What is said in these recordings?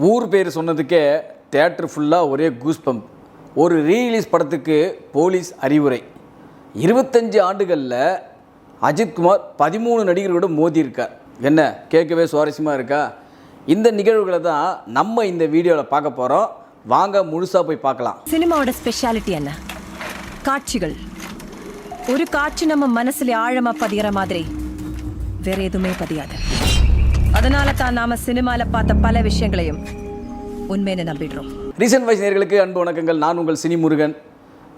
ஊர் பேர் சொன்னதுக்கே தேட்டர் ஃபுல்லாக ஒரே கூஸ் பம்ப் ஒரு ரீரிலீஸ் படத்துக்கு போலீஸ் அறிவுரை. இருபத்தஞ்சு ஆண்டுகளில் அஜித்குமார் பதிமூணு நடிகர்களோட மோதியிருக்கார். என்ன கேட்கவே சுவாரஸ்யமாக இருக்கா? இந்த நிகழ்வுகளை தான் நம்ம இந்த வீடியோவில் பார்க்க போகிறோம் வாங்க முழுசாக போய் பார்க்கலாம். சினிமாவோட ஸ்பெஷாலிட்டி என்ன? காட்சிகள். ஒரு காட்சி நம்ம மனசுல ஆழமாக பதிகிற மாதிரி. வேற எதுவுமே பதியாது. அதனால தான் நாம சினிமால பார்த்த பல விஷயங்களையும் உண்மைன்னு நம்பிடுறோம். ரீசன்ட் வைஸ் நேர்களுக்கு அன்பு வணக்கங்கள். நான் உங்கள் சினி முருகன்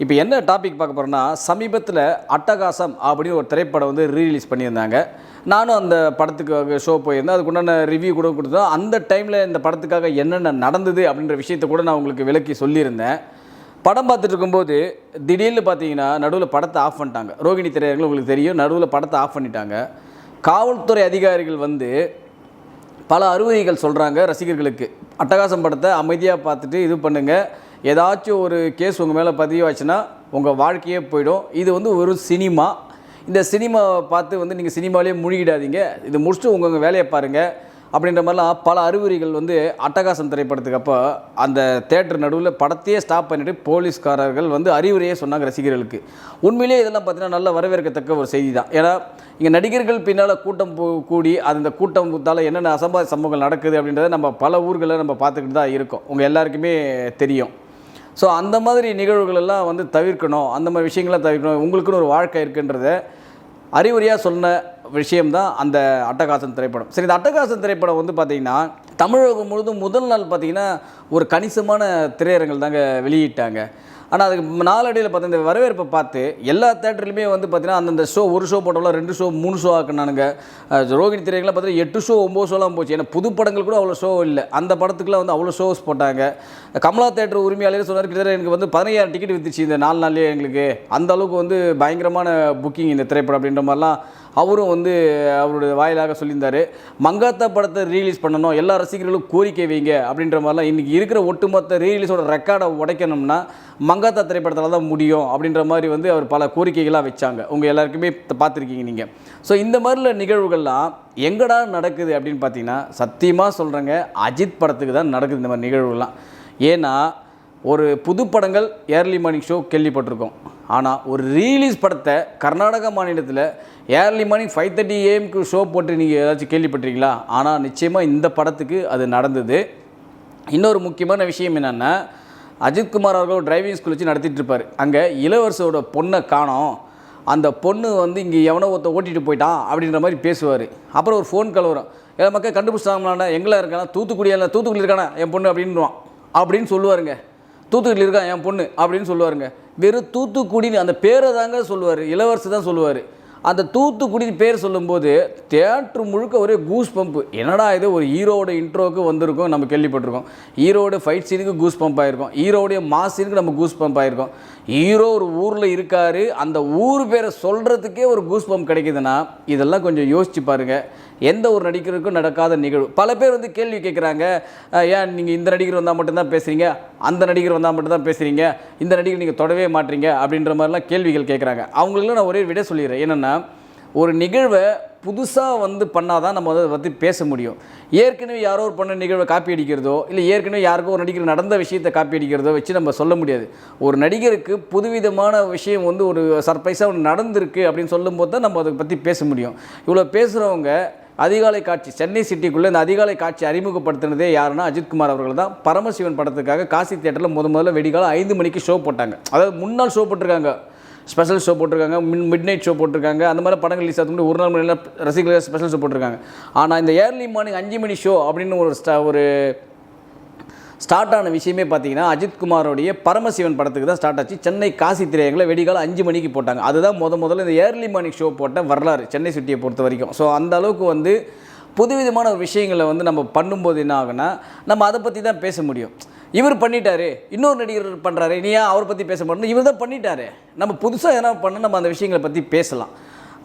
இப்போ என்ன டாபிக் பார்க்க போகிறோன்னா சமீபத்தில் அட்டகாசம் அப்படின்னு ஒரு திரைப்படம் வந்து ரீரிலீஸ் பண்ணியிருந்தாங்க. நானும் அந்த படத்துக்காக ஷோ போயிருந்தேன். அதுக்குண்டான ரிவ்யூ கூட கொடுத்தோம். அந்த டைமில் இந்த படத்துக்காக என்னென்ன நடந்தது அப்படின்ற விஷயத்தை கூட நான் உங்களுக்கு விளக்கி சொல்லியிருந்தேன். படம் பார்த்துட்டு இருக்கும்போது திடீர்னு பார்த்தீங்கன்னா நடுவில் படத்தை ஆஃப் பண்ணிட்டாங்க. ரோகிணி திரையர்கள் உங்களுக்கு தெரியும் நடுவில் படத்தை ஆஃப் பண்ணிட்டாங்க. காவல்துறை அதிகாரிகள் வந்து பல அறிவுரைகள் சொல்கிறாங்க ரசிகர்களுக்கு. அட்டகாசம் படத்தை அமைதியாக பார்த்துட்டு இது பண்ணுங்கள் ஏதாச்சும் ஒரு கேஸ் உங்கள் மேலே பதிவாச்சுன்னா உங்கள் வாழ்க்கையே போயிடும். இது வந்து ஒரு சினிமா. இந்த சினிமாவை பார்த்து வந்து நீங்கள் சினிமாவிலே முழுகிடாதீங்க. இது முடிச்சுட்டு உங்கள் வேலையை பாருங்கள் அப்படின்ற மாதிரிலாம் பல அறிகுறிகள் வந்து அட்டகாசம் திரைப்படத்துக்கு அப்போ அந்த தேட்டர் நடுவில் படத்தையே ஸ்டாப் பண்ணிவிட்டு போலீஸ்காரர்கள் வந்து அறிவுரையே சொன்னாங்க ரசிகர்களுக்கு. உண்மையிலேயே இதெல்லாம் பார்த்தீங்கன்னா நல்ல வரவேற்கத்தக்க ஒரு செய்தி தான் ஏன்னா இங்கே நடிகர்கள் பின்னால் கூட்டம் போ- கூடி அந்த கூட்டத்தால் என்னென்ன அசம்பாத சம்பவங்கள் நடக்குது அப்படின்றத நம்ம பல ஊர்களில் நம்ம பார்த்துக்கிட்டு தான் இருக்கோம். உங்கள் எல்லாருக்குமே தெரியும். ஸோ அந்த மாதிரி நிகழ்வுகள் எல்லாம் வந்து தவிர்க்கணும். அந்த மாதிரி விஷயங்கள்லாம் தவிர்க்கணும். உங்களுக்குன்னு ஒரு வாழ்க்கை இருக்குன்றத அறிவுரையாக சொன்ன விஷயம்தான் அந்த அட்டகாசன் திரைப்படம். சரி இந்த அட்டகாசன் திரைப்படம் வந்து பார்த்திங்கன்னா தமிழகம் முழுதும் முதல் நாள் பார்த்திங்கன்னா ஒரு கணிசமான திரையரங்கள் தாங்க வெளியிட்டாங்க. ஆனால் அதுக்கு நாளடியில் பார்த்தீங்கன்னா இந்த வரவேற்பை பார்த்து எல்லா தேட்டர்லையுமே வந்து பார்த்தீங்கன்னா அந்தந்த ஷோ ஒரு ஷோ போட்டோம்லாம் ரெண்டு ஷோ மூணு ஷோ ஆக்குனானுங்க. ரோகிணி திரைகள்லாம் பார்த்தீங்கன்னா எட்டு ஷோ ஒம்பது ஷோலாம் போச்சு. ஏன்னா புது படங்கள் கூட அவ்வளோ ஷோ இல்லை. அந்த படத்துக்குலாம் வந்து அவ்வளோ ஷோஸ் போட்டாங்க. கமலா தேட்டர் உரிமையாளர் சொன்னார் கிட்டத்தட்ட எனக்கு வந்து பதினையாயிரம் டிக்கெட் வித்துச்சு இந்த நாலு நாள்லேயே எங்களுக்கு. அந்த அளவுக்கு வந்து பயங்கரமான புக்கிங் இந்த திரைப்படம் அப்படின்ற மாதிரிலாம் அவரும் வந்து அவருடைய வாயிலாக சொல்லியிருந்தார். மங்காத்தா படத்தை ரீலீஸ் பண்ணணும். எல்லா ரசிகர்களும் கோரிக்கை வைங்க அப்படின்ற மாதிரிலாம் இன்றைக்கி இருக்கிற ஒட்டுமொத்த ரீலீஸோட ரெக்கார்டை உடைக்கணும்னா மங்காத்தா திரைப்படத்தில் தான் முடியும் அப்படின்ற மாதிரி வந்து அவர் பல கோரிக்கைகளாக வச்சாங்க. உங்கள் எல்லாருக்குமே பார்த்துருக்கீங்க நீங்கள் ஸோ இந்த மாதிரில நிகழ்வுகள்லாம் எங்கடா நடக்குது அப்படின்னு பார்த்தீங்கன்னா சத்தியமாக சொல்கிறேங்க அஜித் படத்துக்கு தான் நடக்குது இந்த மாதிரி நிகழ்வுகள்லாம். ஏன்னா ஒரு புது படங்கள் ஏர்லி மார்னிங் ஷோ கேள்விப்பட்டிருக்கோம். ஆனால் ஒரு ரீலீஸ் படத்தை கர்நாடகா மாநிலத்தில் ஏர்லி மார்னிங் ஃபைவ் தேர்ட்டி ஏஎம்க்கு ஷோ போட்டு நீங்கள் ஏதாச்சும் கேள்விப்பட்டிருக்கீங்களா? ஆனால் நிச்சயமாக இந்த படத்துக்கு அது நடந்தது. இன்னொரு முக்கியமான விஷயம் என்னென்னா அஜித்குமார் அவர்கள் டிரைவிங் ஸ்கூல் வச்சு நடத்திட்டு இருப்பார். அங்கே இளவரசோட பொண்ணை காணோம். அந்த பொண்ணு வந்து இங்கே எவனோ ஒருத்த ஓட்டிகிட்டு போயிட்டான் அப்படின்ற மாதிரி பேசுவார். அப்புறம் ஒரு ஃபோன் கால் வரும். ஏ மக்கள் கண்டுபிடிச்சாங்களாண்ணா எங்கே இருக்கானா? தூத்துக்குடியில் தூத்துக்குடி இருக்கானா? என் பொண்ணு அப்படின்வான் அப்படின்னு சொல்லுவாருங்க. தூத்துக்குடியில் இருக்கா என் பொண்ணு அப்படின்னு சொல்லுவாருங்க. வெறும் தூத்துக்குடின்னு அந்த பேரை தாங்க சொல்லுவார். இளவரசு தான் சொல்லுவார். அந்த தூத்துக்குடி பேர் சொல்லும்போது தேட்ரு முழுக்க ஒரே கூஸ் பம்ப் என்னடா இது ஒரு ஹீரோட இன்ட்ரோவுக்கு வந்திருக்கோம் நம்ம கேள்விப்பட்டிருக்கோம். ஹீரோட ஃபைட் சீனுக்கு கூஸ் பம்ப் ஆயிருக்கோம். ஹீரோடைய மாஸ் சீனுக்கு நம்ம கூஸ் பம்ப் ஆயிருக்கும். ஹீரோ ஒரு ஊரில் இருக்கார். அந்த ஊர் பேரை சொல்கிறதுக்கே ஒரு கூஸ் பம்ப் கிடைக்குதுன்னா இதெல்லாம் கொஞ்சம் யோசிச்சு பாருங்கள் எந்த ஒரு நடிகருக்கும் நடக்காத நிகழ்வு. பல பேர் வந்து கேள்வி கேட்குறாங்க ஏன் நீங்கள் இந்த நடிகர் வந்தால் மட்டும்தான் பேசுகிறீங்க அந்த நடிகர் வந்தால் மட்டும்தான் பேசுகிறீங்க இந்த நடிகர் நீங்கள் தொடவே மாட்டீங்க? அப்படின்ற மாதிரிலாம் கேள்விகள் கேட்குறாங்க. அவங்களுக்குலாம் நான் ஒரே விட சொல்லிடுறேன். என்னென்னா ஒரு நிகழ்வை புதுசாக வந்து பண்ணால் தான் நம்ம அதை பற்றி பேச முடியும். ஏற்கனவே யாரோ ஒரு பண்ண நிகழ்வை காப்பி அடிக்கிறதோ இல்லை ஏற்கனவே யாருக்கோ ஒரு நடிகர் நடந்த விஷயத்தை காப்பி அடிக்கிறதோ வச்சு நம்ம சொல்ல முடியாது. ஒரு நடிகருக்கு புதுவிதமான விஷயம் வந்து ஒரு சர்ப்ரைஸாக ஒன்று நடந்திருக்கு அப்படின்னு சொல்லும்போது தான் நம்ம அதை பற்றி பேச முடியும். இவ்வளோ பேசுகிறவங்க அதிகாலை காட்சி சென்னை சிட்டிக்குள்ளே இந்த அதிகாலை காட்சி அறிமுகப்படுத்தினதே யாருன்னா அஜித்குமார் அவர்கள் தான். பரமசிவன் படத்துக்காக காசி தேட்டரில் முத முதல்ல வெடிகாலம் ஐந்து மணிக்கு ஷோ போட்டாங்க. அதாவது முன்னாள் ஷோ போட்டிருக்காங்க. ஸ்பெஷல் ஷோ போட்டிருக்காங்க மின் மிட் நைட் ஷோ போட்டிருக்காங்க. அந்த மாதிரி படங்கள் ரிலீஸ் ஆகுது ஒரு நாள் முன்னாடி ரசிகர்கள் ஸ்பெஷல் ஷோ போட்டிருக்காங்க. ஆனால் இந்த ஏர்லி மார்னிங் அஞ்சு மணி ஷோ அப்படின்னு ஒரு ஸ்டா ஒரு ஸ்டார்ட் ஆன விஷயமே பார்த்தீங்கன்னா அஜித்குமாரோடைய பரமசிவன் படத்துக்கு தான் ஸ்டார்ட் ஆச்சு. சென்னை காசி திரையங்களை வெடிகாலம் அஞ்சு மணிக்கு போட்டாங்க. அதுதான் முத முதல்ல இந்த ஏர்லி மார்னிங் ஷோ போட்ட வரலாறு சென்னை சிட்டியை பொறுத்த வரைக்கும். ஸோ அந்த அளவுக்கு வந்து புதுவிதமான ஒரு விஷயங்களை வந்து நம்ம பண்ணும்போது என்ன ஆகுனா நம்ம அதை பற்றி தான் பேச முடியும். இவர் பண்ணிட்டாரு இன்னொரு நடிகர் பண்ணுறாரு நீ ஏன் அவரை பற்றி பேச மாட்டோம் இவர் தான் பண்ணிட்டாரு. நம்ம புதுசாக எதனா பண்ண நம்ம அந்த விஷயங்களை பற்றி பேசலாம்.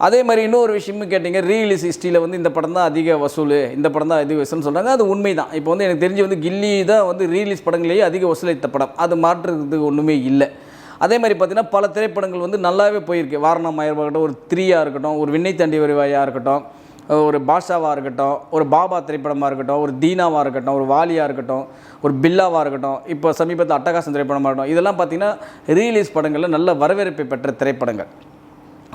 அதே மாதிரி இன்னொரு விஷயமும் கேட்டிங்க ரீலீஸ் ஹிஸ்ட்ரியில் வந்து இந்த படம் தான் அதிக வசூல் இந்த படம் தான் அதிக வசூல்னு சொல்கிறாங்க அது உண்மை தான் இப்போ வந்து எனக்கு தெரிஞ்சு வந்து கில்லி தான் வந்து ரீலீஸ் படங்களையே அதிக வசூலித்த படம். அது மாற்றுறதுக்கு ஒன்றுமே இல்லை. அதே மாதிரி பார்த்தீங்கன்னா பல திரைப்படங்கள் வந்து நல்லாவே போயிருக்கு. வாரணம் ஆயிரமாக இருக்கட்டும் ஒரு த்ரீயாக இருக்கட்டும் ஒரு விண்ணை தாண்டி வருவாயாக இருக்கட்டும் ஒரு பாஷாவாக இருக்கட்டும் ஒரு பாபா திரைப்படமாக இருக்கட்டும் ஒரு தீனாவாக இருக்கட்டும் ஒரு வாலியாக இருக்கட்டும் ஒரு பில்லாவாக இருக்கட்டும் இப்போ சமீபத்தில் அட்டகாசம் திரைப்படமாக இருக்கட்டும் இதெல்லாம் பார்த்தீங்கன்னா ரீலீஸ் படங்களில் நல்ல வரவேற்பை பெற்ற திரைப்படங்கள்.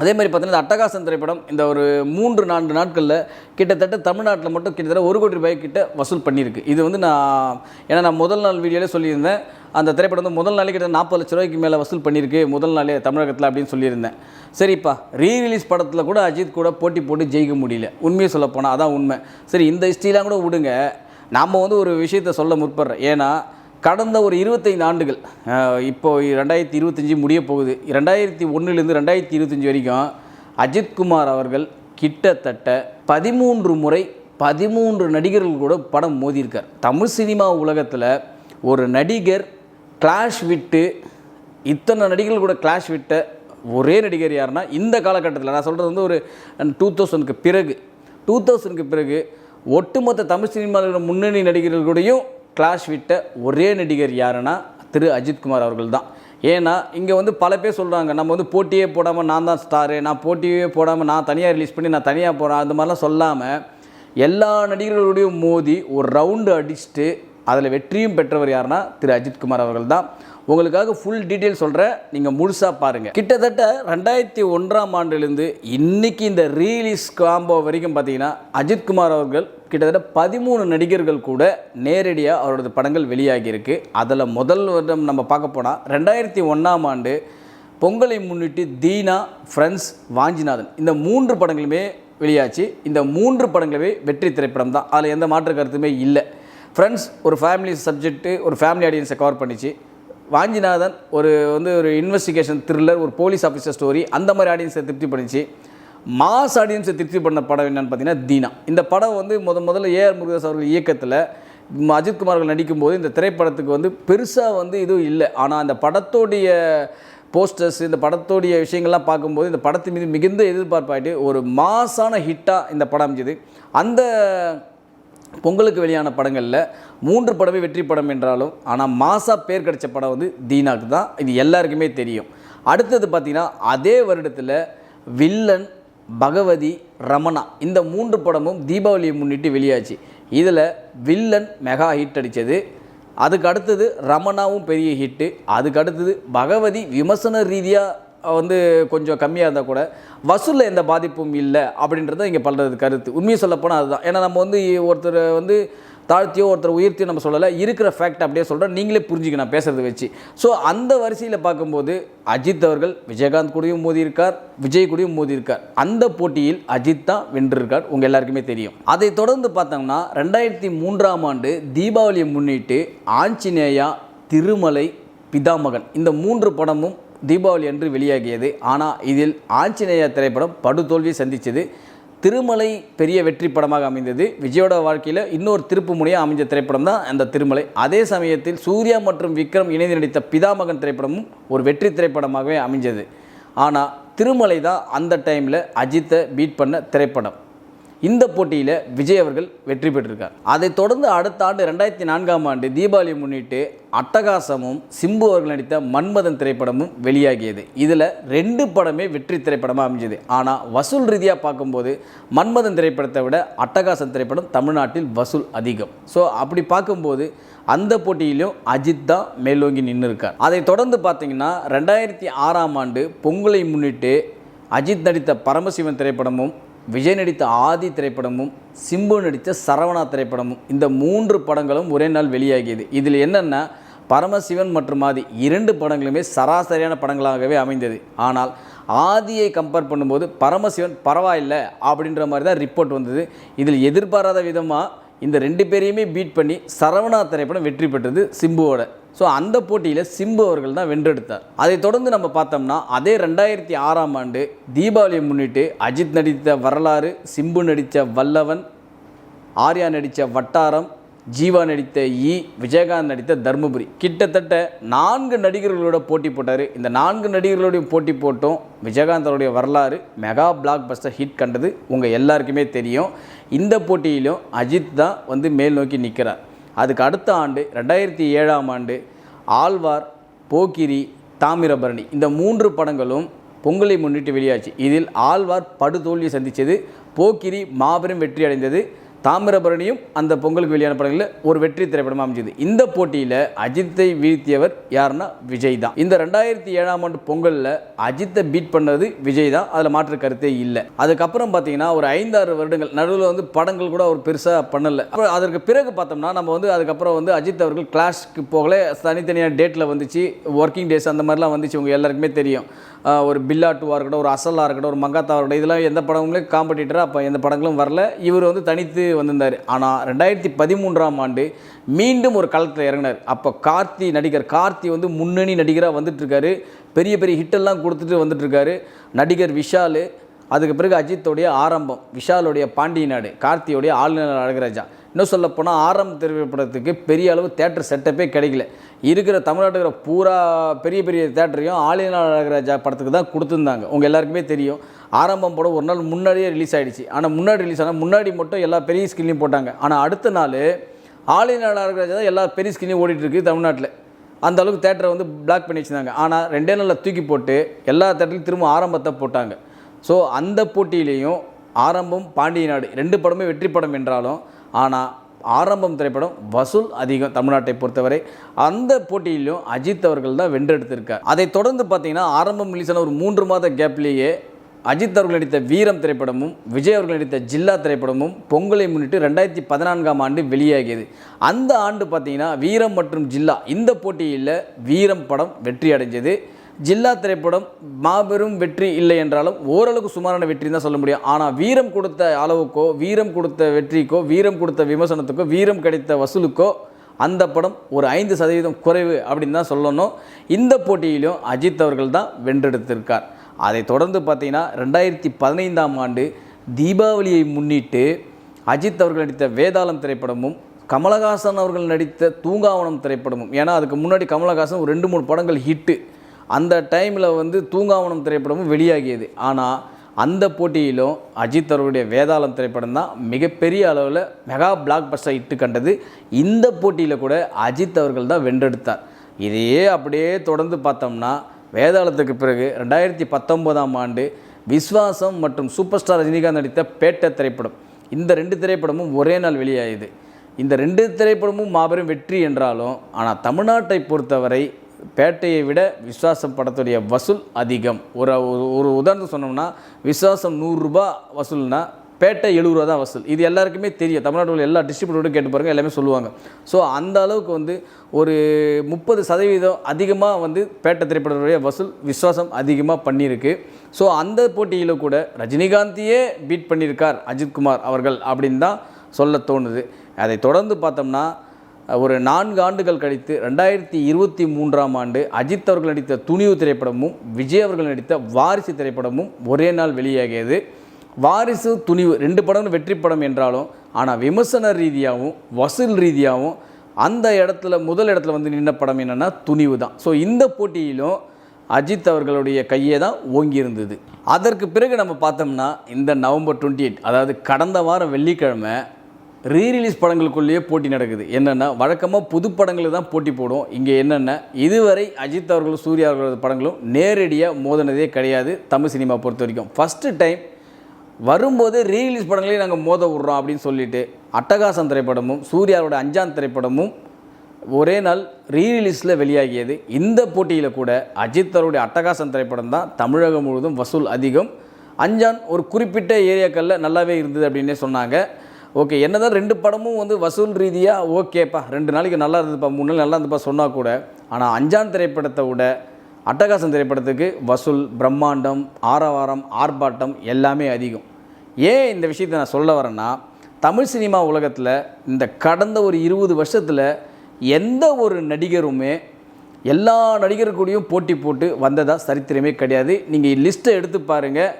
அதே மாதிரி பார்த்தீங்கன்னா இந்த திரைப்படம் இந்த ஒரு மூன்று நான்கு நாட்களில் கிட்டத்தட்ட தமிழ்நாட்டில் மட்டும் கிட்டத்தட்ட ஒரு கோடி ரூபாய் கிட்ட வசூல் பண்ணியிருக்கு. இது வந்து நான் ஏன்னா நான் முதல் நாள் வீடியோவில் சொல்லியிருந்தேன். அந்த திரைப்படம் வந்து முதல் நாளே கிட்ட நாற்பது லட்ச ரூபாய்க்கு மேலே வசூல் பண்ணியிருக்கு முதல் நாளே தமிழகத்தில் அப்படின்னு சொல்லியிருந்தேன். சரிப்பா ரீரிலீஸ் படத்தில் கூட அஜித் கூட போட்டி போட்டு ஜெயிக்க முடியல. உண்மையை சொல்லப்போனால் அதான் உண்மை. சரி இந்த ஹிஸ்ட்ரிலாம் கூட விடுங்க. நாம் வந்து ஒரு விஷயத்தை சொல்ல முற்படுறோம். ஏன்னா கடந்த ஒரு இருபத்தைந்து ஆண்டுகள் இப்போ ரெண்டாயிரத்தி இருபத்தஞ்சி முடிய போகுது. ரெண்டாயிரத்தி ஒன்றுலேருந்து ரெண்டாயிரத்தி இருபத்தஞ்சி வரைக்கும் அஜித்குமார் அவர்கள் கிட்டத்தட்ட பதிமூன்று முறை பதிமூன்று நடிகர்கள் கூட படம் மோதியிருக்கார். தமிழ் சினிமா உலகத்தில் ஒரு நடிகர் கிளாஷ் விட்டு இத்தனை நடிகர்கள் கூட கிளாஷ் விட்ட ஒரே நடிகர் யாருன்னா இந்த காலகட்டத்தில் நான் சொல்கிறது வந்து ஒரு டூ தௌசண்ட்க்கு பிறகு. டூ தௌசண்ட்க்கு பிறகு ஒட்டுமொத்த தமிழ் சினிமாவில் முன்னணி நடிகர்கள் கூடயும் கிளாஷ் விட்ட ஒரே நடிகர் யாருன்னா திரு அஜித்குமார் அவர்கள் தான். ஏன்னா இங்கே வந்து பல பேர் சொல்கிறாங்க நம்ம வந்து போட்டியே போடாமல் நான் தான் ஸ்டாரு நான் போட்டியே போடாமல் நான் தனியாக ரிலீஸ் பண்ணி நான் தனியாக போகிறேன் அந்த மாதிரிலாம் சொல்லாமல் எல்லா நடிகர்களுடையும் மோதி ஒரு ரவுண்டு அடிச்சுட்டு அதில் வெற்றியும் பெற்றவர் யாருன்னா திரு அஜித்குமார் அவர்கள் தான். உங்களுக்காக ஃபுல் டீட்டெயில் சொல்கிறேன் நீங்கள் முழுசாக பாருங்கள் கிட்டத்தட்ட ரெண்டாயிரத்தி ஒன்றாம் ஆண்டுலேருந்து இன்னைக்கு இந்த ரீலீஸ் காம்போ வரைக்கும் பார்த்தீங்கன்னா அஜித்குமார் அவர்கள் கிட்டத்தட்ட பதிமூணு நடிகர்கள் கூட நேரடியாக அவரது படங்கள் வெளியாகியிருக்கு அதில் முதல் வருடம் நம்ம பார்க்க போனால் ரெண்டாயிரத்தி ஒன்றாம் ஆண்டு பொங்கலை முன்னிட்டு தீனா ஃப்ரெண்ட்ஸ் வாஞ்சிநாதன் இந்த மூன்று படங்களுமே வெளியாச்சு. இந்த மூன்று படங்களுமே வெற்றி திரைப்படம் தான். அதில் எந்த மாற்று கருத்துமே இல்லை. ஃப்ரெண்ட்ஸ் ஒரு ஃபேமிலி சப்ஜெக்ட்டு ஒரு ஃபேமிலி ஆடியன்ஸை கவர் பண்ணிச்சு. வாஞ்சிநாதன் ஒரு வந்து ஒரு இன்வெஸ்டிகேஷன் த்ரில்லர் ஒரு போலீஸ் ஆஃபீஸர் ஸ்டோரி அந்த மாதிரி ஆடியன்ஸை திருப்தி பண்ணிச்சு. மாஸ் ஆடியன்ஸை திருப்தி பண்ண படம் என்னென்னு பார்த்தீங்கன்னா தீனா. இந்த படம் வந்து முத முதல்ல ஏஆர் முருகதாஸ் அவர்கள் இயக்கத்தில் அஜித் அஜித்குமார் அவர்கள் நடிக்கும்போது இந்த திரைப்படத்துக்கு வந்து பெருசாக வந்து இதுவும் இல்லை. ஆனால் அந்த படத்தோடைய போஸ்டர்ஸ் இந்த படத்தோடைய விஷயங்கள்லாம் பார்க்கும்போது இந்த படத்தின் மீது மிகுந்த எதிர்பார்ப்பாயிட்டு ஒரு மாசான ஹிட்டாக இந்த படம் அமைஞ்சது. அந்த பொங்கலுக்கு வெளியான படங்களில் மூன்று படமே வெற்றி படம் என்றாலும் ஆனால் மாசா பேர் கிடைச்ச படம் வந்து தீனாக்கு தான். இது எல்லாருக்குமே தெரியும். அடுத்தது பார்த்திங்கன்னா அதே வருடத்தில் வில்லன் பகவதி ரமணா இந்த மூன்று படமும் தீபாவளியை முன்னிட்டு வெளியாச்சு. இதில் வில்லன் மெகா ஹிட் அடித்தது அதுக்கு அடுத்தது ரமணாவும் பெரிய ஹிட்டு. அதுக்கு அடுத்தது பகவதி விமர்சன ரீதியாக வந்து கொஞ்சம் கம்மியாக இருந்தால் கூட வசூலில் எந்த பாதிப்பும் இல்லை அப்படின்றது இங்கே பண்ணுறது கருத்து. உண்மையை சொல்லப்போனால் அதுதான். ஏன்னா நம்ம வந்து ஒருத்தர் வந்து தாழ்த்தியோ ஒருத்தர் உயர்த்தியோ நம்ம சொல்லலை. இருக்கிற ஃபேக்ட் அப்படியே சொல்கிறோம் நீங்களே புரிஞ்சுக்க நான் பேசுகிறத வச்சு. ஸோ அந்த வரிசையில் பார்க்கும்போது அஜித் அவர்கள் விஜயகாந்த் கூடயும் மோதியிருக்கார் விஜய் கூடயும் மோதியிருக்கார். அந்த போட்டியில் அஜித் தான் வென்றிருக்கார். உங்கள் எல்லாருக்குமே தெரியும். அதை தொடர்ந்து பார்த்தோம்னா ரெண்டாயிரத்தி மூன்றாம் ஆண்டு தீபாவளியை முன்னிட்டு ஆஞ்சநேயா திருமலை பிதாமகன் இந்த மூன்று படமும் தீபாவளி அன்று வெளியாகியது. ஆனால் இதில் ஆஞ்சநேயர் திரைப்படம் படுதோல்வியை சந்தித்தது திருமலை பெரிய வெற்றி படமாக அமைந்தது. விஜயோட வாழ்க்கையில் இன்னொரு திருப்பு முனையாக அமைஞ்ச திரைப்படம் தான் அந்த திருமலை. அதே சமயத்தில் சூர்யா மற்றும் விக்ரம் இணைந்து நடித்த பிதாமகன் திரைப்படமும் ஒரு வெற்றி திரைப்படமாகவே அமைஞ்சது. ஆனால் திருமலை தான் அந்த டைமில் அஜித்தை பீட் பண்ண திரைப்படம். இந்த போட்டியில் விஜய் அவர்கள் வெற்றி பெற்றிருக்கார். அதைத் தொடர்ந்து அடுத்த ஆண்டு ரெண்டாயிரத்தி நான்காம் ஆண்டு தீபாவளி முன்னிட்டு அட்டகாசமும் சிம்பு அவர்கள் நடித்த மன்மதன் திரைப்படமும் வெளியாகியது. இதில் ரெண்டு படமே வெற்றி திரைப்படமாக அமைஞ்சது. ஆனால் வசூல் ரீதியாக பார்க்கும்போது மன்மதன் திரைப்படத்தை விட அட்டகாசம் திரைப்படம் தமிழ்நாட்டில் வசூல் அதிகம். ஸோ அப்படி பார்க்கும்போது அந்த போட்டியிலும் அஜித் தான் மேலோங்கி நின்று இருக்கார் அதை தொடர்ந்து பார்த்தீங்கன்னா ரெண்டாயிரத்தி ஆறாம் ஆண்டு பொங்கலை முன்னிட்டு அஜித் நடித்த பரமசிவன் திரைப்படமும் விஜய் நடித்த ஆதி திரைப்படமும் சிம்பு நடித்த சரவணா திரைப்படமும் இந்த மூன்று படங்களும் ஒரே நாள் வெளியாகியது. இதில் என்னென்னா பரமசிவன் மற்றும் ஆதி இரண்டு படங்களுமே சராசரியான படங்களாகவே அமைந்தது. ஆனால் ஆதியை கம்பேர் பண்ணும்போது பரமசிவன் பரவாயில்லை அப்படின்ற மாதிரி தான் ரிப்போர்ட் வந்தது. இதில் எதிர்பாராத விதமாக இந்த ரெண்டு பேரையுமே பீட் பண்ணி சரவணா திரைப்படம் வெற்றி பெற்றது சிம்புவோட. ஸோ அந்த போட்டியில் சிம்பு அவர்கள் தான் வென்றெடுத்தார். அதை தொடர்ந்து நம்ம பார்த்தோம்னா அதே ரெண்டாயிரத்தி ஆறாம் ஆண்டு தீபாவளியை முன்னிட்டு அஜித் நடித்த வரலாறு சிம்பு நடித்த வல்லவன் ஆர்யா நடித்த வட்டாரம் ஜீவா நடித்த இ விஜயகாந்த் நடித்த தர்மபுரி. கிட்டத்தட்ட நான்கு நடிகர்களோட போட்டி போட்டார். இந்த நான்கு நடிகர்களோடையும் போட்டி போட்டும். விஜயகாந்த் அவருடைய வரலாறு மெகா பிளாக் பஸ்டர் ஹிட் கண்டது உங்கள் எல்லாருக்குமே தெரியும். இந்த போட்டியிலும் அஜித் தான் வந்து மேல் நோக்கி நிற்கிறார் அதுக்கு அடுத்த ஆண்டு ரெண்டாயிரத்தி ஏழாம் ஆண்டு ஆழ்வார் போக்கிரி தாமிரபரணி இந்த மூன்று படங்களும் பொங்கலை முன்னிட்டு வெளியாச்சு. இதில் ஆழ்வார் படுதோல்வியை சந்தித்தது போக்கிரி மாபெரும் வெற்றி அடைந்தது தாமிரபரணியும் அந்த பொங்கலுக்கு வெளியான படங்களில் ஒரு வெற்றி திரைப்படமாக அமைஞ்சது. இந்த போட்டியில் அஜித்தை வீழ்த்தியவர் யாருன்னா விஜய் தான். இந்த ரெண்டாயிரத்தி ஏழாம் ஆண்டு பொங்கலில் அஜித்தை பீட் பண்ணது விஜய் தான். அதில் மாற்று கருத்தே இல்லை. அதுக்கப்புறம் பார்த்தீங்கன்னா ஒரு ஐந்தாறு வருடங்கள் நடுவில் வந்து படங்கள் கூட அவர் பெருசாக பண்ணலை. அப்புறம் அதற்கு பிறகு பார்த்தோம்னா நம்ம வந்து அதுக்கப்புறம் வந்து அஜித் அவர்கள் கிளாஸ்க்கு போகல. தனித்தனியாக டேட்டில் வந்துச்சு. ஒர்க்கிங் டேஸ் அந்த மாதிரிலாம் வந்துச்சு. உங்கள் எல்லாருக்குமே தெரியும். ஒரு பில்லாட்டுவாக இருக்கட்டும் ஒரு அசலாக இருக்கட்டும் ஒரு மங்காத்தாவாக இருக்கட்டும் இதெல்லாம் எந்த படங்களும் காம்படிட்டராக அப்போ எந்த படங்களும் வரல. இவர் வந்து தனித்து வந்திருந்தார். ஆனால் ரெண்டாயிரத்தி பதிமூன்றாம் ஆண்டு மீண்டும் ஒரு களத்தில் இறங்கினார். அப்போ கார்த்தி நடிகர் கார்த்தி வந்து முன்னணி நடிகராக வந்துட்டுருக்காரு. பெரிய பெரிய ஹிட்டெல்லாம் கொடுத்துட்டு வந்துட்டுருக்காரு. நடிகர் விஷால் அதுக்கு பிறகு அஜித்தோடைய ஆரம்பம் விஷாலுடைய பாண்டிய நாடு கார்த்தியோடைய ஆளுநர் அழகராஜா. இன்னும் சொல்லப்போனால் ஆரம்ப திரைப்படத்துக்கு பெரிய அளவு தேட்டர் செட்டப்பே கிடைக்கல. இருக்கிற தமிழ்நாட்டுக்கிற பூரா பெரிய பெரிய தேட்டரையும் ஆளுநர் அழகராஜா படத்துக்கு தான் கொடுத்துருந்தாங்க. உங்கள் எல்லாருக்குமே தெரியும். ஆரம்பம் படம் ஒரு நாள் முன்னாடியே ரிலீஸ் ஆகிடுச்சு ஆனால் முன்னாடி ரிலீஸ் ஆனால் முன்னாடி மட்டும் எல்லா பெரிய ஸ்கிரீன்லையும் போட்டாங்க. ஆனால் அடுத்த நாள் ஆளுநர் அழகராஜா தான் எல்லா பெரிய ஸ்கிரீன்லையும் ஓடிட்டுருக்கு தமிழ்நாட்டில். அந்த அளவுக்கு தேட்டரை வந்து பிளாக் பண்ணி வச்சுருந்தாங்க. ஆனால் ரெண்டே நாளில் தூக்கி போட்டு எல்லா தேட்டர்லையும் திரும்ப ஆரம்பத்தை போட்டாங்க. ஸோ அந்த போட்டியிலையும் ஆரம்பம் பாண்டிய நாடு. ரெண்டு படமே வெற்றி படம் என்றாலும் ஆனால் ஆரம்பம் திரைப்படம் வசூல் அதிகம் தமிழ்நாட்டை பொறுத்தவரை. அந்த போட்டியிலும் அஜித் அவர்கள் தான் வென்றெடுத்திருக்கார். அதை தொடர்ந்து பார்த்தீங்கன்னா ஆரம்பம் ரிலீஸ் ஆன ஒரு மூன்று மாத கேப்லேயே அஜித் அவர்கள் நடித்த வீரம் திரைப்படமும் விஜய் அவர்கள் நடித்த ஜில்லா திரைப்படமும் பொங்கலை முன்னிட்டு ரெண்டாயிரத்தி பதினான்காம் ஆண்டு வெளியாகியது. அந்த ஆண்டு பார்த்தீங்கன்னா வீரம் மற்றும் ஜில்லா இந்த போட்டியில் வீரம் படம் வெற்றி அடைஞ்சது. ஜில்லா திரைப்படம் மாபெரும் வெற்றி இல்லை என்றாலும் ஓரளவுக்கு சுமாரான வெற்றி தான் சொல்ல முடியும். ஆனால் வீரம் கொடுத்த அளவுக்கோ வீரம் கொடுத்த வெற்றிக்கோ வீரம் கொடுத்த விமர்சனத்துக்கோ வீரம் கிடைத்த வசூலுக்கோ அந்த படம் ஒரு ஐந்து சதவீதம் குறைவு அப்படின்னு தான் சொல்லணும். இந்த போட்டியிலும் அஜித் அவர்கள் தான் வென்றெடுத்திருக்கார். அதை தொடர்ந்து பார்த்தீங்கன்னா ரெண்டாயிரத்தி பதினைந்தாம் ஆண்டு தீபாவளியை முன்னிட்டு அஜித் அவர்கள் நடித்த வேதாளம் திரைப்படமும் கமலஹாசன் அவர்கள் நடித்த தூங்காவனம் திரைப்படமும். ஏன்னா அதுக்கு முன்னாடி கமலஹாசன் ஒரு ரெண்டு மூணு படங்கள் ஹிட்டு. அந்த டைமில் வந்து தூங்காவனம் திரைப்படமும் வெளியாகியது. ஆனால் அந்த போட்டியிலும் அஜித் அவர்களுடைய வேதாளம் திரைப்படம் தான் மிகப்பெரிய அளவில் மெகா பிளாக் பஸ்டர் இட்டு கண்டது. இந்த போட்டியில் கூட அஜித் அவர்கள் தான் வென்றெடுத்தார். இதையே அப்படியே தொடர்ந்து பார்த்தோம்னா வேதாளத்துக்கு பிறகு ரெண்டாயிரத்தி பத்தொம்போதாம் ஆண்டு விஸ்வாசம் மற்றும் சூப்பர் ஸ்டார் ரஜினிகாந்த் நடித்த பேட்ட திரைப்படம். இந்த ரெண்டு திரைப்படமும் ஒரே நாள் வெளியாகுது இந்த ரெண்டு திரைப்படமும் மாபெரும் வெற்றி என்றாலும் ஆனால் தமிழ்நாட்டை பொறுத்தவரை பேட்டையை விட விஸ்வாசம் படத்துடைய வசூல் அதிகம். ஒரு ஒரு- ஒரு உதாரணம் சொன்னோம்னா விஸ்வாசம் நூறுரூபா வசூல்னா பேட்டை எழுபது ரூபா தான் வசூல். இது எல்லாருக்குமே தெரியும். தமிழ்நாட்டில் உள்ள எல்லா டிஸ்ட்ரிபியூட்டரும் கேட்டு பாருங்கள் எல்லாமே சொல்லுவாங்க. ஸோ அந்த அளவுக்கு வந்து ஒரு முப்பது சதவீதம் அதிகமாக வந்து பேட்டை திரைப்படத்துடைய வசூல் விஸ்வாசம் அதிகமாக பண்ணியிருக்கு. ஸோ அந்த போட்டியில் கூட ரஜினிகாந்தையே பீட் பண்ணியிருக்கார் அஜித்குமார் அவர்கள் அப்படின்னு தான் சொல்ல தோணுது. அதை தொடர்ந்து பார்த்தோம்னா ஒரு நான்கு ஆண்டுகள் கழித்து ரெண்டாயிரத்தி இருபத்தி மூன்றாம் ஆண்டு அஜித் அவர்கள் நடித்த துணிவு திரைப்படமும் விஜய் அவர்கள் நடித்த வாரிசு திரைப்படமும் ஒரே நாள் வெளியாகியது. வாரிசு துணிவு ரெண்டு படமும் வெற்றி படம் என்றாலும் ஆனால் விமர்சன ரீதியாகவும் வசூல் ரீதியாகவும் அந்த இடத்துல முதல் இடத்துல வந்து நின்ன படம் என்னென்னா துணிவு தான். ஸோ இந்த போட்டியிலும் அஜித் அவர்களுடைய கையே தான் ஓங்கி இருந்தது அதற்கு பிறகு நம்ம பார்த்தோம்னா இந்த நவம்பர் டுவெண்ட்டி எயிட் அதாவது கடந்த வாரம் வெள்ளிக்கிழமை ரீரிலீஸ் படங்களுக்குள்ளேயே போட்டி நடக்குது. என்னென்னா வழக்கமாக புது படங்களுக்கு தான் போட்டி போடும் இங்கே என்னென்ன இதுவரை அஜித் அவர்களும் சூர்யா அவர்களது படங்களும் நேரடியாக மோதினதே கிடையாது தமிழ் சினிமா பொறுத்த வரைக்கும். ஃபஸ்ட்டு டைம் வரும்போது ரீரிலீஸ் படங்களையும் நாங்கள் மோத விட்றோம் அப்படின்னு சொல்லிட்டு அட்டகாசம் திரைப்படமும் சூர்யாவோட அஞ்சான் திரைப்படமும் ஒரே நாள் ரீரிலீஸில் வெளியாகியது. இந்த போட்டியில் கூட அஜித்தருடைய அட்டகாசம் திரைப்படம் தான் தமிழகம் முழுவதும் வசூல் அதிகம். அஞ்சான் ஒரு குறிப்பிட்ட ஏரியாக்களில் நல்லாவே இருந்தது அப்படின்னே சொன்னாங்க. ஓகே என்ன தான் ரெண்டு படமும் வந்து வசூல் ரீதியாக ஓகேப்பா ரெண்டு நாளைக்கு நல்லா இருந்ததுப்பா மூணு நாள் நல்லா இருந்ததுப்பா சொன்னால் கூட ஆனால் அஞ்சான் திரைப்படத்தை விட அட்டகாசம் திரைப்படத்துக்கு வசூல் பிரம்மாண்டம் ஆரவாரம் ஆர்ப்பாட்டம் எல்லாமே அதிகம். ஏன் இந்த விஷயத்தை நான் சொல்ல வரேன்னா தமிழ் சினிமா உலகத்தில் இந்த கடந்த ஒரு இருபது வருஷத்தில் எந்த ஒரு நடிகருமே எல்லா நடிகர்கூடையும் போட்டி போட்டு வந்ததா சரித்திரமே கிடையாது. நீங்கள் லிஸ்ட்டை எடுத்து பாருங்கள்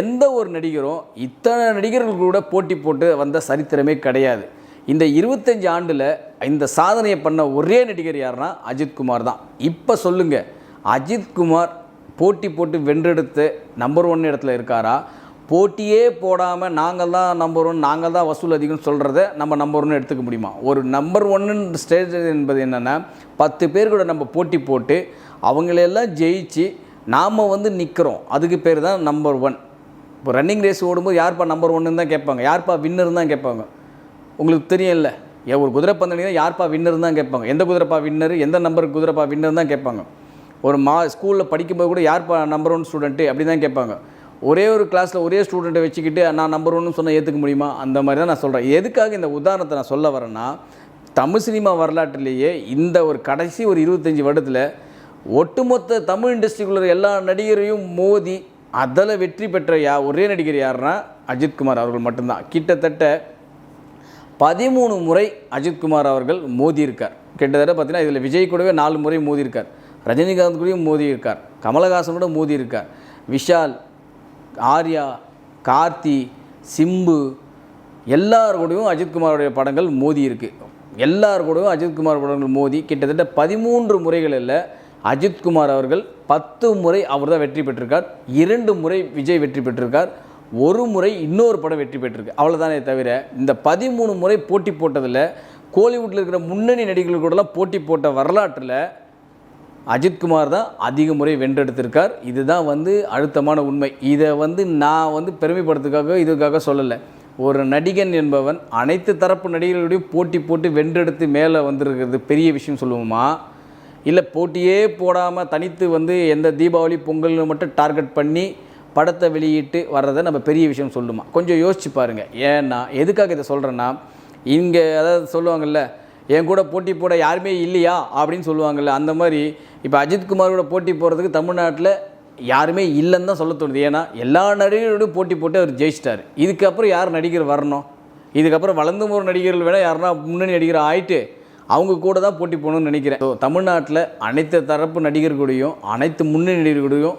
எந்த ஒரு நடிகரும் இத்தனை நடிகர்கள் கூட போட்டி போட்டு வந்த சரித்திரமே கிடையாது. இந்த இருபத்தஞ்சு ஆண்டில் இந்த சாதனையை பண்ண ஒரே நடிகர் யாருன்னா அஜித்குமார் தான். இப்போ சொல்லுங்கள் அஜித்குமார் போட்டி போட்டு வென்றெடுத்து நம்பர் ஒன் இடத்துல இருக்காரா? போட்டியே போடாமல் நாங்கள் தான் நம்பர் ஒன் நாங்கள் தான் வசூல் அதிகம்னு சொல்கிறத நம்ம நம்பர் ஒன்று எடுத்துக்க முடியுமா? ஒரு நம்பர் ஒன்னு ஸ்டேஜ் என்பது என்னென்னா பத்து பேர் கூட நம்ம போட்டி போட்டு அவங்களெல்லாம் ஜெயிச்சு நாம் வந்து நிற்கிறோம் அதுக்கு பேர் தான் நம்பர் ஒன் இப்போ ரன்னிங் ரேஸ் ஓடும்போது யார்ப்பா நம்பர் ஒன்னு தான் கேட்பாங்க? யார்ப்பா வின்னர் தான் கேட்பாங்க? உங்களுக்கு தெரியும்ல. ஏன் ஒரு குதிரை பந்தயம் யார்ப்பா வின்னர் தான் கேட்பாங்க? எந்த குதிரைப்பா வின்னர் எந்த நம்பருக்கு குதிரைப்பா வின்னர் தான் கேட்பாங்க. ஒரு மா ஸ்கூலில் படிக்கும்போது கூட யார் நம்பர் ஒன் ஸ்டூடெண்ட்டு அப்படி தான் கேட்பாங்க. ஒரே ஒரு கிளாஸில் ஒரே ஸ்டூடெண்ட்டை வச்சுக்கிட்டு நான் நம்பர் ஒன்னு சொன்னால் ஏற்றுக்க முடியுமா? அந்த மாதிரி தான் நான் சொல்கிறேன் எதுக்காக இந்த உதாரணத்தை நான் சொல்ல வரேன்னா தமிழ் சினிமா வரலாற்றிலேயே இந்த ஒரு கடைசி ஒரு இருபத்தஞ்சி வருடத்தில் ஒட்டுமொத்த தமிழ் இண்டஸ்ட்ரிக்குள்ள எல்லா நடிகரையும் மோதி அதில் வெற்றி பெற்ற யா ஒரே நடிகர் யாருன்னா அஜித்குமார் அவர்கள் மட்டும்தான். கிட்டத்தட்ட பதிமூணு முறை அஜித்குமார் அவர்கள் மோதி இருக்கார் கிட்டத்தட்ட பார்த்தீங்கன்னா இதில் விஜய் கூடவே நாலு முறை மோதி இருக்கார் ரஜினிகாந்த் கூடயும் மோதி இருக்கார். கமலஹாசன் கூட மோதி இருக்கார். விஷால் ஆர்யா கார்த்தி சிம்பு எல்லார் கூடயும் அஜித்குமாரோடைய படங்கள் மோதி இருக்கு. எல்லார் கூடவும் அஜித்குமார் படங்கள் மோதி கிட்டத்தட்ட பதிமூன்று முறைகளில் அஜித்குமார் அவர்கள் பத்து முறை அவர் தான் வெற்றி பெற்றிருக்கார். இரண்டு முறை விஜய் வெற்றி பெற்றிருக்கார். ஒரு முறை இன்னொரு படம் வெற்றி பெற்றிருக்கு. அவ்வளோதானே தவிர இந்த பதிமூணு முறை போட்டி போட்டதில் கோலிவுட்டில் இருக்கிற முன்னணி நடிகர்கள் கூடலாம் போட்டி போட்ட வரலாற்றில் அஜித்குமார் தான் அதிக முறை வென்றெடுத்திருக்கார். இதுதான் வந்து அழுத்தமான உண்மை. இதை வந்து நான் வந்து பெருமைப்படுத்துக்காக இதுக்காக சொல்லலை. ஒரு நடிகன் என்பவன் அனைத்து தரப்பு நடிகர்களுடையும் போட்டி போட்டு வென்றெடுத்து மேலே வந்திருக்கிறது. பெரிய விஷயம் சொல்லுவோமா? இல்லை போட்டியே போடாமல் தனித்து வந்து எந்த தீபாவளி பொங்கல்னு மட்டும் டார்கெட் பண்ணி படத்தை வெளியிட்டு வர்றதை நம்ம பெரிய விஷயம் சொல்லுமா? கொஞ்சம் யோசிச்சு பாருங்கள் ஏன்னா எதுக்காக இதை சொல்கிறேன்னா இங்கே அதாவது சொல்லுவாங்கல்ல என் கூட போட்டி போட யாருமே இல்லையா அப்படின்னு சொல்லுவாங்கல்ல அந்த மாதிரி இப்போ அஜித்குமார் கூட போட்டி போகிறதுக்கு தமிழ்நாட்டில் யாருமே இல்லைன்னு தான் சொல்ல தோணுது. ஏன்னா எல்லா நடிகர்களோடையும் போட்டி போட்டு அவர் ஜெயிச்சிட்டார். இதுக்கப்புறம் யார் நடிகர் வரணும்? இதுக்கப்புறம் வளர்ந்து போகிற நடிகர்கள் வேணால் யாருன்னா முன்னணி நடிகர் ஆயிட்டு அவங்க கூட தான் போட்டி போகணும்னு நினைக்கிறேன். ஸோ தமிழ்நாட்டில் அனைத்து தரப்பு நடிகர்களுடையும் அனைத்து முன்னணி நடிகர்களுடையும்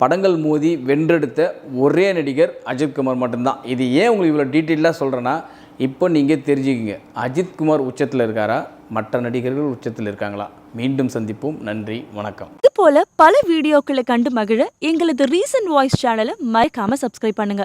படங்கள் மோதி வென்றெடுத்த ஒரே நடிகர் அஜித்குமார் மட்டும்தான். இது ஏன் உங்களுக்கு இவ்வளோ டீட்டெயிலாக சொல்கிறேன்னா இப்போ நீங்கள் தெரிஞ்சுக்கிங்க. அஜித்குமார் உச்சத்தில் இருக்காரா? மற்ற நடிகர்கள் உச்சத்தில் இருக்காங்களா? மீண்டும் சந்திப்போம். நன்றி. வணக்கம். இது போல பல வீடியோக்களை கண்டு மகிழ எங்களது ரீசன்ட் வாய்ஸ் சேனலை மறக்காம சப்ஸ்கிரைப் பண்ணுங்க.